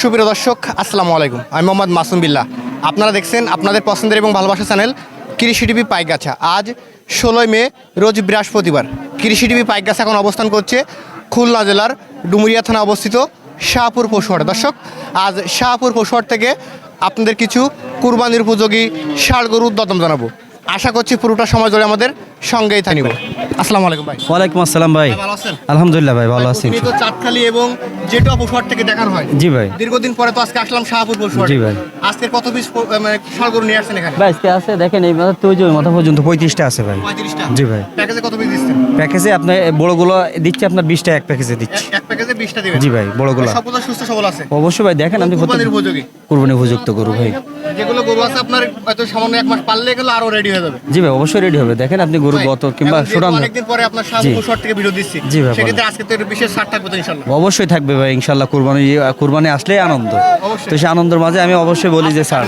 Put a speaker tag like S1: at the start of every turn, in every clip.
S1: সুপ্রিয় দর্শক, আসসালামু আলাইকুম। আমি মোহাম্মদ মাসুম বিল্লাহ। আপনারা দেখছেন আপনাদের পছন্দের এবং ভালোবাসা চ্যানেল কৃষি টিভি পাইকগাছা। আজ ষোলোই মে, রোজ বৃহস্পতিবার। কৃষি টিভি পাইকগাছা এখন অবস্থান করছে খুলনা জেলার ডুমুরিয়া থানা অবস্থিত শাহপুর পশুহাট। দর্শক, আজ শাহপুর পশুহাট থেকে আপনাদের কিছু কুরবানির উপযোগী ষাড় গরুর দদম জানাব। আশা করছি পুরোটা সময় ধরে আমাদের সঙ্গেই থাকব আসসালামু আলাইকুম ভাই।
S2: ওয়ালাইকুম আসসালাম ভাই।
S1: ভালো আছেন?
S2: আলহামদুলিল্লাহ ভাই ভালো আছি
S1: চাঁদখালি এবং যেটা পশুহাট থেকে দেখানো হয়।
S2: জি ভাই।
S1: দীর্ঘদিন পরে তো আজকে আসলাম শাহপুর পশুহাট
S2: জি ভাই।
S1: আজকে কত পিস মানে গরু নিয়ে আসছেন এখানে?
S2: ভাই আজকে আছে দেখেন এই মাথা তো ওই মাথা পর্যন্ত পঁয়ত্রিশটা আছে ভাই।
S1: পঁয়ত্রিশটা?
S2: জি ভাই।
S1: প্যাকেজে কত পিস দিচ্ছেন?
S2: প্যাকেজে আপনার বড়গুলো দিচ্ছে আপনার বিশটা এক প্যাকেজে দিচ্ছি।
S1: এক- প্যাকেজে বিশটা দিবেন?
S2: জি ভাই বড়গুলো।
S1: সবগুলো সুস্থ সবল আছে।
S2: অবশ্যই ভাই দেখেন আপনি
S1: কুরবানির উপযোগী।
S2: উপযুক্ত গরু ভাই।
S1: যেগুলো গরু আছে আপনার হয়তো সামান্য এক মাস পারলে এগুলো আরও রেডি হয়ে যাবে।
S2: জি ভাই অবশ্যই রেডি হবে। দেখেন আপনি গরু গত কিংবা সুরাম
S1: অনেকদিন পরে আপনার শাহপুর। থেকে ভিডিও দিচ্ছি।
S2: জি ভাই,
S1: সেক্ষেত্রে আজকে তো বিশেষ ছাড় থাকবে ইনশাল্লাহ।
S2: অবশ্যই থাকবে ভাই ইনশাল্লাহ কুরবানি কুরবানি আসলেই আনন্দ। তো সেই আনন্দের মাঝে আমি অবশ্যই বলি যে স্যার।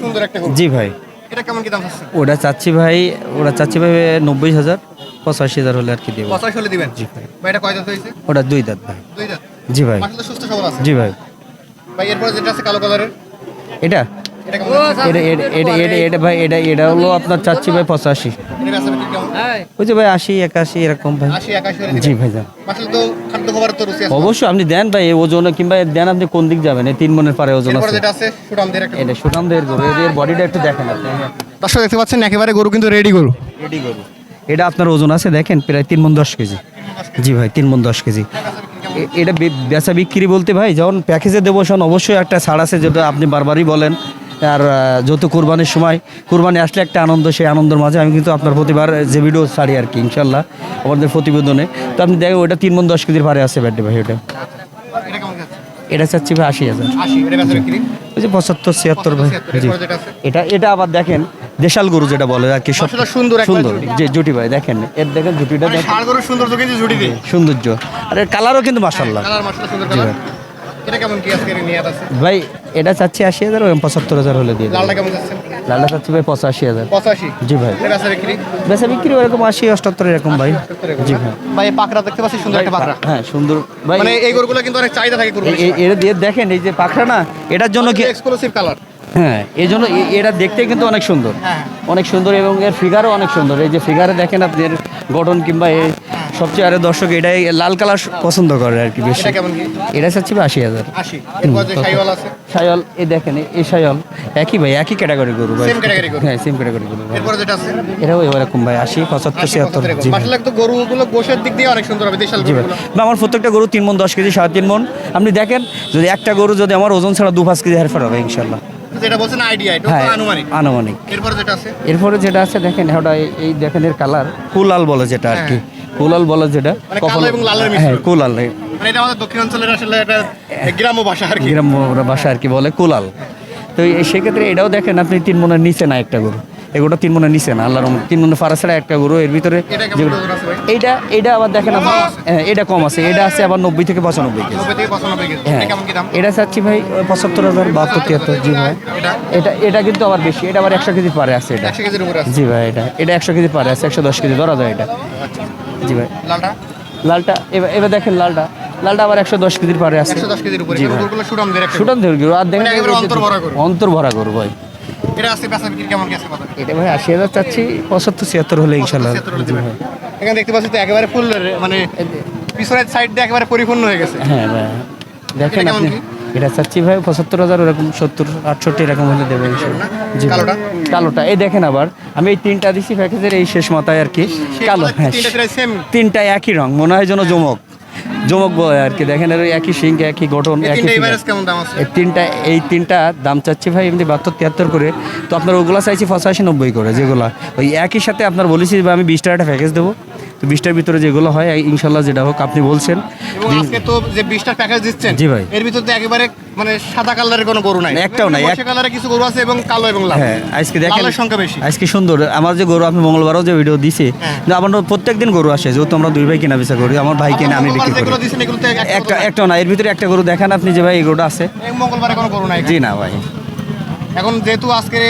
S1: সুন্দর একটা
S2: জি ভাই।
S1: এটা কেমন কি দাম
S2: ওটা চাচ্ছি ভাই ওটা চাচ্ছি ভাই নব্বই হাজার পঁচাশি হাজার হলে আর কি দেবো।
S1: পঁচাশি হলে দিবেন?
S2: জি ভাই।
S1: ভাই এটা কয় দাঁত হয়েছে?
S2: ওটা দুই দাঁত ভাই।
S1: দুই দাঁত
S2: জি ভাই।
S1: সুস্থ সবল আছে।
S2: জি ভাই।
S1: ভাই এরপরে যেটা আছে কালো কালারের
S2: এটা?
S1: এটা
S2: ভাই হলো আপনার চাচ্ছি ভাই পঁচাশি।
S1: এটা বেচা বিক্রি কেমন
S2: ওই যে ভাই আশি একাশি এরকম ভাই। জি ভাই যান
S1: মাসাল্লাহ তো খাদ্য খাবারের তো রুচি আছে।
S2: অবশ্যই আপনি দেন ভাই ওজনে কিংবা দেন আপনি কোন দিক যাবেন এই তিন মনের পারে ওজন আছে। এটা গরু। বডিটা একটু দেখেন আপনি।
S1: দর্শক দেখতে পাচ্ছেন একেবারে গরু কিন্তু রেডি গরু।
S2: রেডি গরু। এটা আপনার ওজন আছে দেখেন প্রায় তিন মন দশ কেজি। জি ভাই তিন মন দশ কেজি। এটা বেচা বিক্রি বলতে ভাই যখন প্যাকেজে দেবো তখন অবশ্যই একটা ছাড় আছে যেটা আপনি বারবারই বলেন। আর যেহেতু কোরবানির সময় কোরবানি আসলে একটা আনন্দ সেই আনন্দের মাঝে আমি কিন্তু আপনার প্রতিবার যে ভিডিও ছাড়ি আর কি ইনশাল্লাহ আমাদের প্রতিবেদনে। তো আপনি দেখেন ওটা তিন মন দশ কেজির পারে আছে ব্যাটে ভাই ওটা
S1: এটা
S2: চাচ্ছি ভাই আশি হাজার। ওই যে পঁচাত্তর ছিয়াত্তর ভাই জি। এটা এটা আবার দেখেন দেশাল গরু যেটা বলে আর কি
S1: সুন্দর
S2: সুন্দর। যে জুটি ভাই দেখেন এর দেখেন জুটিটা
S1: মানে
S2: দেখেন।
S1: সৌন্দর্য
S2: আর এর কালারও কিন্তু মাসাল্লাহ
S1: কালার সুন্দর কালার। এটা কেমন কি আজকে নিয়াত আছে?
S2: ভাই এটা চাচ্ছি আশি হাজার পঁচাত্তর হাজার হলে দিয়ে
S1: লালটা কেমন যাচ্ছে?
S2: লালটা চাচ্ছি ভাই পঁচাশি হাজার।
S1: পঁচাশি?
S2: জি ভাই।
S1: বেচা বিক্রি?
S2: বেচা বিক্রি ওরকম আশি অষ্টাত্তর এরকম ভাই। জি ভাই।
S1: ভাই পাকড়া দেখতে পাচ্ছি সুন্দর একটা পাকড়া।
S2: হ্যাঁ সুন্দর। ভাই
S1: মানে এই গরুগুলো কিন্তু অনেক চাহিদা থাকে গরু
S2: এটা দিয়ে দেখেন এই যে পাখরা না এটার জন্য কি
S1: এক্সক্লুসিভ কালার
S2: হ্যাঁ এই জন্য এটা দেখতে কিন্তু অনেক সুন্দর।
S1: হ্যাঁ।
S2: অনেক সুন্দর এবং এর ফিগারও অনেক সুন্দর। এই যে ফিগারে দেখেন আপনি এর গঠন কিংবা এই সবচেয়ে আরে দর্শক এটাই লাল কালার পছন্দ করে আর কি বেশি।
S1: এটা
S2: চাচ্ছি আশি হাজার। সায়ল এই দেখেন এই- এই সায়ল একই ভাই একই ক্যাটাগরি গরু ভাই। হ্যাঁ সেম ক্যাটাগরি গরু এটাও এরকম ভাই আশি পঁচাত্তর ছিয়াত্তর জি
S1: গরুগুলো গোশের দিক দিয়ে অনেক সুন্দর হবে দেশাল
S2: জি ভাই। বা আমার প্রত্যেকটা গরু তিন মন দশ কেজি সাড়ে তিন মন। আপনি দেখেন যদি একটা গরু যদি আমার ওজন ছাড়া দু পাঁচ কেজি হেরফের হবে ইনশাল্লাহ।
S1: যেটা বলছেন আইডিয়া এটা
S2: হ্যাঁ
S1: আনুমানিক।
S2: আনুমানিক।
S1: এরপরে যেটা আছে?
S2: এরপরে যেটা আছে দেখেন ওটা এই- দেখেন এর কালার কুলাল বলে যেটা আর কি। কুলাল বলে যেটা।
S1: মানে কালো এবং লালের মিশ্রণ।
S2: হ্যাঁ কুলাল
S1: মানে এটা আমাদের দক্ষিণ অঞ্চলের আসলে একটা গ্রাম্য ভাষা আর কি।
S2: গ্রাম্য ভাষা আর কি বলে কুলাল। তো এই সেক্ষেত্রে এটাও দেখেন আপনি তিন মনের নিচে না একটা গরু। এগুলো তিন মনের নিচে না আল্লাহর। তিন মনের ফারা ছাড়া একটা গরু এর ভিতরে
S1: এটা
S2: এটা আবার দেখেন আপনি হ্যাঁ, এটা কম আছে। এটা আছে আবার নব্বই থেকে পঁচানব্বই হ্যাঁ।
S1: এটা
S2: এটা চাচ্ছি ভাই পঁচাত্তর হাজার বাহাত্তর তিয়াত্তর জি ভাই।
S1: এটা?
S2: এটা এটা কিন্তু আবার বেশি। এটা আবার একশো কেজি পারে আছে এটা। জি ভাই এটা এটা একশো কেজি পারে আছে একশো দশ কেজি ধরা যায় এটা। জি ভাই।
S1: লালটা?
S2: লালটা এবার এবার দেখেন লালটা। লালটা আবার একশো দশ কেজির পারে আছে।
S1: সুটাম
S2: ধরে গরু। আর দেখেন
S1: মানে অন্তর ভরা গরু।
S2: ভাই।
S1: এটা
S2: ভাই আশি হাজার চাচ্ছি পঁচাত্তর ছিয়াত্তর হলে ইনশাল্লাহ।
S1: এখানে দেখতে পাচ্ছি তো একেবারে ফুল মানে পিছনের সাইড দিয়ে একেবারে পরিপূর্ণ হয়ে গেছে।
S2: হ্যাঁ ভাই। দেখেন আপনি? এটা চাচ্ছি ভাই পঁচাত্তর হাজার ওরকম সত্তর আটষট্টি এরকম হলে দেবো জি।
S1: কালোটা?
S2: এই দেখেন আবার আমি এই তিনটা দিছি প্যাকেজের এই শেষ মাথায় আর কি। কালো হ্যাঁ
S1: তিনটা
S2: একই রং মনে হয় যেন জমক জমক বয় আর কি দেখেন এর একই সিঙ্ক একই গঠন একই এই তিনটা এই তিনটা দাম চাচ্ছি ভাই এমনি বাহাত্তর তিয়াত্তর করে। তো আপনার ওগুলা চাইছি পঁচাশি নব্বই করে যেগুলা। ওই একই সাথে আপনার বলেছি যে আমি বিশ টাকা প্যাকেজ দেবো। তো বিশটার ভিতরে যেগুলো হয় ইনশাল্লাহ যেটা হোক আপনি বলছেন।
S1: এবং আজকে তো যে বিশটা প্যাকেজ দিচ্ছেন
S2: জি ভাই।
S1: এর ভিতরে একেবারে মানে সাদা কালারের কোনো গরু নাই।
S2: একটাও নাই, এক-
S1: কালারের কিছু গরু আছে এবং কালো এবং লাল।
S2: হ্যাঁ আজকে দেখেন
S1: লালের সংখ্যা বেশি।
S2: আজকে সুন্দর। আমার যে গরু আমি মঙ্গলবারও যে ভিডিও দিছি
S1: হ্যাঁ।
S2: আমার প্রত্যেক দিন গরু আসে যেহেতু আমরা দুই ভাই কিনা বেচা করি আমার ভাই কিনে আমি বিক্রি করি।
S1: একটা
S2: একটা একটা না এর ভিতরে একটা গরু দেখেন আপনি যে ভাই এই গরুটা আছে।
S1: মঙ্গলবারে কোনো গরু নাই।
S2: জি না ভাই।
S1: এখন যেহেতু আজকে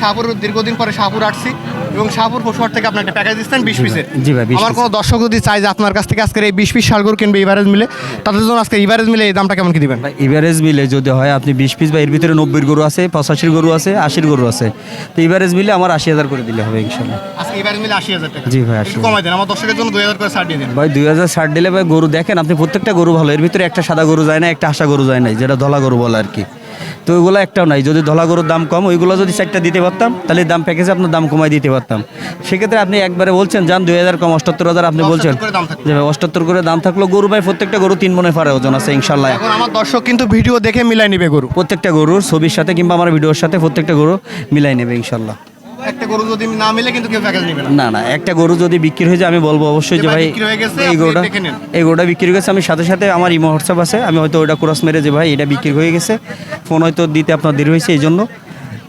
S1: শাহপুর দীর্ঘদিন পরে শাহপুর আসছি এবং শাহপুর পশুহাট থেকে আপনি একটা প্যাকেজ দিচ্ছেন বিশ পিসের।
S2: জি ভাই,
S1: আমার কোনো দর্শক যদি চাই যে আপনার কাছ থেকে আজকের এই বিশ পিস শালগরু কিনবে ইভারেজ মিলে তাদের জন্য আজকে ইভারেজ মিলে এই দামটা কেমন কি দিবেন?
S2: ইভারেজ মিলে যদি হয় আপনি বিশ পিস বা এর ভিতরে নব্বই গরু আছে পঁচাশির গরু আছে আশির গরু আছে তো ইভারেজ মিলে আমার আশি হাজার করে দিলে হবে ইনশাল্লাহ।
S1: আজকে ইভারেজ মিলে আশি হাজার টাকা।
S2: জি ভাই,
S1: একটু কমাই দেন আমার দর্শকের জন্য দুই হাজার করে ছাড় দিয়ে দেন।
S2: ভাই দুই হাজার ষাট দিলে ভাই গরু দেখেন আপনি প্রত্যেকটা গরু ভালো এর ভিতরে একটা সাদা গরু যায় না একটা আশা গরু যায় নাই যেটা ধলা গরু বলে আর কি। তো ওইগুলো একটাও নাই। যদি ধলা গরুর দাম কম ওইগুলো যদি চারটা দিতে পারতাম তাহলে দাম প্যাকেজে আপনার দাম কমাই দিতে পারতাম। সেক্ষেত্রে আপনি একবারে বলছেন যান দুই হাজার কম অষ্টাত্তর হাজার আপনি বলছেন।
S1: 78 করে দাম থাকবে।
S2: যে অষ্টাত্তর করে দাম থাকল গরু ভাই প্রত্যেকটা গরু তিন মনে পারে ওজন আছে ইনশাল্লাহ।
S1: আমার দর্শক কিন্তু ভিডিও দেখে মিলাই নেবে গরু।
S2: প্রত্যেকটা গরুর ছবির সাথে কিংবা আমার ভিডিওর সাথে প্রত্যেকটা গরু মিলাই নেবে ইনশাল্লাহ।
S1: গরু যদি না মিলে কিন্তু কেউ প্যাকেজ নেবে না।
S2: না একটা গরু যদি বিক্রি হয়ে যায় আমি বলব অবশ্যই
S1: যে ভাই
S2: এই গরুটা এই গরুটা বিক্রি হয়ে গেছে আমি সাথে সাথে আমার ইমো হোয়াটসঅ্যাপ আছে আমি হয়তো ওইটা ক্রস মেরে যে ভাই এটা বিক্রি হয়ে গেছে ফোন হয়তো দিতে আপনার দেরি হয়েছে এই জন্য।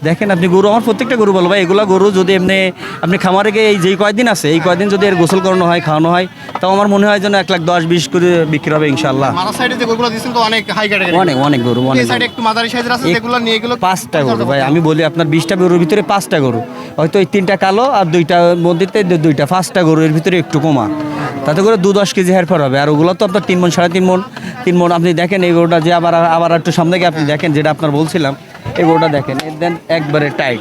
S2: দেখেন আপনি গরু আমার প্রত্যেকটা গরু বলো ভাই। এগুলা গরু যদি এমনি আপনি খামারে গিয়ে এই যেই কয়দিন আছে এই কয়দিন যদি এর গোসল করানো হয় খাওয়ানো হয় তাও আমার মনে হয় যেন এক লাখ দশ বিশ করে বিক্রি হবে ইনশাল্লাহ
S1: অনেক
S2: গরু অনেক গরু। পাঁচটা গরু ভাই আমি বলি আপনার বিশটা গরুর ভিতরে পাঁচটা গরু। হয়তো এই তিনটা কালো আর দুইটা মন্দিরতে দুইটা পাঁচটা গরুর ভিতরে একটু কমা। তাতে করে দু দশ কেজি হেরফের হবে। আর ওগুলো তো আপনার তিন মন সাড়ে তিন মন তিন মন। আপনি দেখেন এই গরুটা যে আবার আবার একটু সামনে গিয়ে আপনি দেখেন যেটা আপনার বলছিলাম এই গরুটা দেখেন দেন একবারে টাইট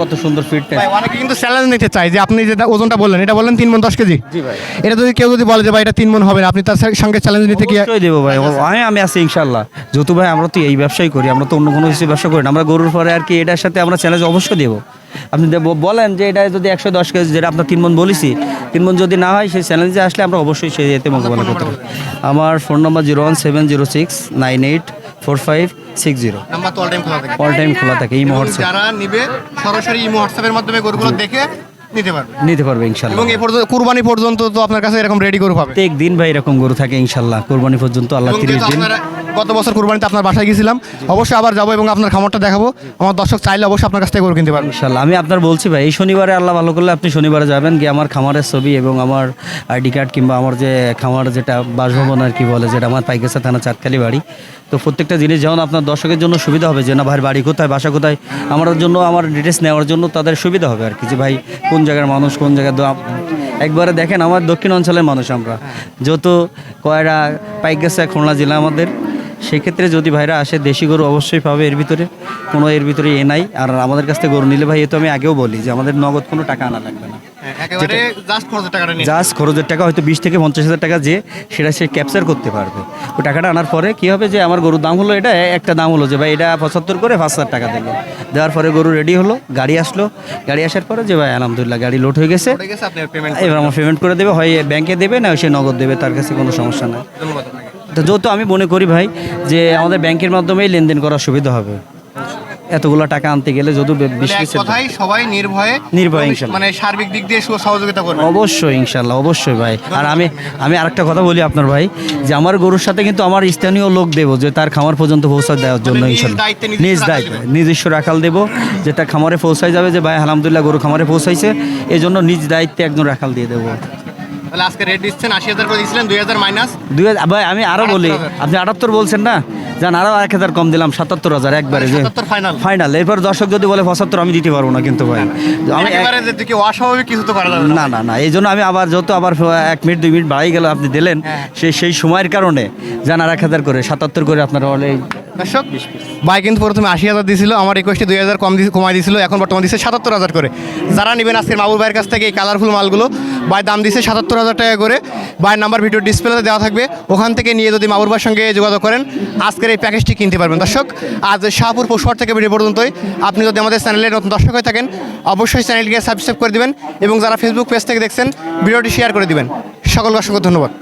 S2: কত সুন্দর ফিটনেস
S1: ভাই অনেকে কিন্তু চ্যালেঞ্জ নিতে চায় যে আপনি যেটা ওজনটা বললেন এটা বললেন তিন মন দশ কেজি।
S2: জি ভাই।
S1: এটা যদি কেউ যদি বলে যে ভাই এটা তিন মন হবে না আপনি তার সঙ্গে চ্যালেঞ্জ নিতে কি
S2: অবশ্যই দেবো ভাই। আমি আমি আছি ইনশাল্লাহ যেহেতু ভাই আমরা তো এই ব্যবসাই করি আমরা তো অন্য কোনো কিছু ব্যবসা করি না। আমরা গরুর পরে আর কি এটার সাথে আমরা চ্যালেঞ্জ অবশ্যই দেবো। আপনি বলেন যে এটা যদি একশো দশ কেজি যেটা আপনার তিন মন বলেছি তিন মন যদি না হয় সেই চ্যালেঞ্জে আসলে আমরা অবশ্যই সেই এতে মোকাবেলা করতে পারি আমার phone number zero one seven zero six nine eight four five six zero.
S1: Number তো অল টাইম খোলা থাকে।
S2: অল টাইম খোলা থাকে এই
S1: এবং
S2: মুহূর্তে।
S1: যারা নিবে সরাসরি ইমো হোয়াটসঅ্যাপের মাধ্যমে গরুগুলো দেখে নিতে পারবে।
S2: নিতে পারবে ইনশাল্লাহ।
S1: এবং এই পর্যন্ত কুরবানি পর্যন্ত তো আপনার কাছে এরকম রেডি গরু পাবে।
S2: প্রত্যেক দিন ভাই এরকম গরু থাকে ইনশাল্লাহ। কুরবানি পর্যন্ত আল্লাহ তিরিশ দিন।
S1: গত বছর কুরবানিতে আপনার বাসায় গেছিলাম। অবশ্যই আবার যাব এবং আপনার খামারটা দেখাবো। আমার দর্শক চাইলে অবশ্যই আপনার কাছ থেকে গরু কিনতে পারবে।
S2: ইনশাল্লাহ। আমি আপনার বলছি ভাই এই শনিবারে আল্লাহ ভালো করলে আপনি শনিবারে যাবেন গিয়ে আমার খামারের ছবি এবং আমার আইডি কার্ড কিংবা আমার যে খামার যেটা বাসভবন আর কি বলে যেটা আমার পাইকেসা থানা চাঁদখালি বাড়ি। তো প্রত্যেকটা জিনিস যেমন আপনার দর্শকের জন্য সুবিধা হবে যে না ভাই বাড়ি কোথায় বাসা কোথায় আমার জন্য আমার ডিটেলস নেওয়ার জন্য তাদের সুবিধা হবে আর কি। যে ভাই কোন জায়গার মানুষ কোন জায়গায় একবারে দেখেন আমার দক্ষিণ অঞ্চলের মানুষ আমরা। যেহেতু কয়রা পাইকেসা খুলনা জেলা আমাদের সেক্ষেত্রে যদি ভাইরা আসে দেশি গরু অবশ্যই পাবে এর ভিতরে। কোনো এর ভিতরে এ নাই। আর আমাদের কাছ থেকে গরু নিলে ভাই এ তো আমি আগেও বলি যে আমাদের নগদ কোনো টাকা আনা লাগবে না।
S1: জাস্ট খরচের
S2: জাস্ট খরচের টাকা হয়তো বিশ থেকে পঞ্চাশ হাজার টাকা যে সেটা সে ক্যাপচার করতে পারবে। ওই টাকাটা আনার পরে কি হবে যে আমার গরুর দাম হলো এটা একটা দাম হলো যে ভাই এটা পঁচাত্তর করে পাঁচ হাজার টাকা দিল। দেওয়ার পরে গরু রেডি হলো গাড়ি আসলো। গাড়ি আসার পরে যে ভাই আলহামদুলিল্লাহ গাড়ি লোড হয়ে গেছে। এবার আমার পেমেন্ট করে দেবে হয় ব্যাংকে দেবে না সে নগদ দেবে তার কাছে কোনো সমস্যা নাই। তো যেহেতু আমি মনে করি ভাই যে আমাদের ব্যাংকের মাধ্যমেই লেনদেন করার সুবিধা হবে। এতগুলো টাকা আনতে গেলে যদিও
S1: মানে
S2: বেশি
S1: কথাই সবাই নির্ভয়ে
S2: নির্ভয়ে
S1: এবং
S2: ইনশাল্লাহ।
S1: মানে সার্বিক দিক দিয়ে সহযোগিতা করবে।
S2: অবশ্যই ইনশাল্লাহ অবশ্যই ভাই। আর আমি আমি আরেকটা কথা বলি আপনার ভাই যে আমার গরুর সাথে কিন্তু আমার স্থানীয় লোক দেবো যে তার খামার পর্যন্ত পৌঁছা দেওয়ার জন্য
S1: মানে
S2: ইনশাল্লাহ। নিজ দায়িত্ব নিজস্ব রাখাল দেবো যে তার খামারে পৌঁছায় যাবে যে ভাই আলহামদুলিল্লাহ গরু খামারে পৌঁছাইছে এই জন্য নিজ দায়িত্বে একজন রাখাল দিয়ে দেবো।
S1: তাহলে আজকে রেট দিচ্ছেন আশি হাজার করে দিয়েছিলেন দুই হাজার মাইনাস
S2: দুই হাজার- ভাই আমি আরও বলি আপনি আটাত্তর বলছেন না? যান আরও এক হাজার কম দিলাম সাতাত্তর হাজার একবারে যে
S1: ফাইনাল
S2: ফাইনাল এরপর দর্শক যদি বলে পঁচাত্তর আমি দিতে পারব না কিন্তু ভাই। আমি
S1: কি অস্বাভাবিক কিছু তো করা যাবে না।
S2: না না এই জন্য আমি আবার যত আবার এক মিনিট দুই মিনিট বাড়াই গেল আপনি দিলেন
S1: হ্যাঁ।
S2: সেই সেই সময়ের কারণে। যান আর এক হাজার করে সাতাত্তর করে আপনারা
S1: দর্শক ভাই কিন্তু প্রথমে আশি হাজার দিয়েছিল আমার রিকোয়েস্টে দুই হাজার কম দিয়ে- কমাই দিয়েছিল এখন বর্তমান দিচ্ছে সাতাত্তর হাজার করে। যারা নেবেন আজকের মাবুর ভাইয়ের কাছ থেকে এই কালারফুল মালগুলো ভাই দাম দিচ্ছে সাতাত্তর হাজার টাকা করে। ভাইয়ের নাম্বার ভিডিও ডিসপ্লেতে দেওয়া থাকবে ওখান থেকে নিয়ে যদি মাবুর ভাইয়ের সঙ্গে যোগাযোগ করেন আজকের এই প্যাকেজটি কিনতে পারবেন। দর্শক আজ শাহপুর পশুহাট থেকে ভিডিও পর্যন্তই। আপনি যদি আমাদের চ্যানেলের নতুন দর্শক হয়ে থাকেন অবশ্যই চ্যানেলটিকে সাবস্ক্রাইব করে দিবেন এবং যারা ফেসবুক পেজ থেকে দেখছেন ভিডিওটি শেয়ার করে দিবেন। সকল অসংখ্য ধন্যবাদ।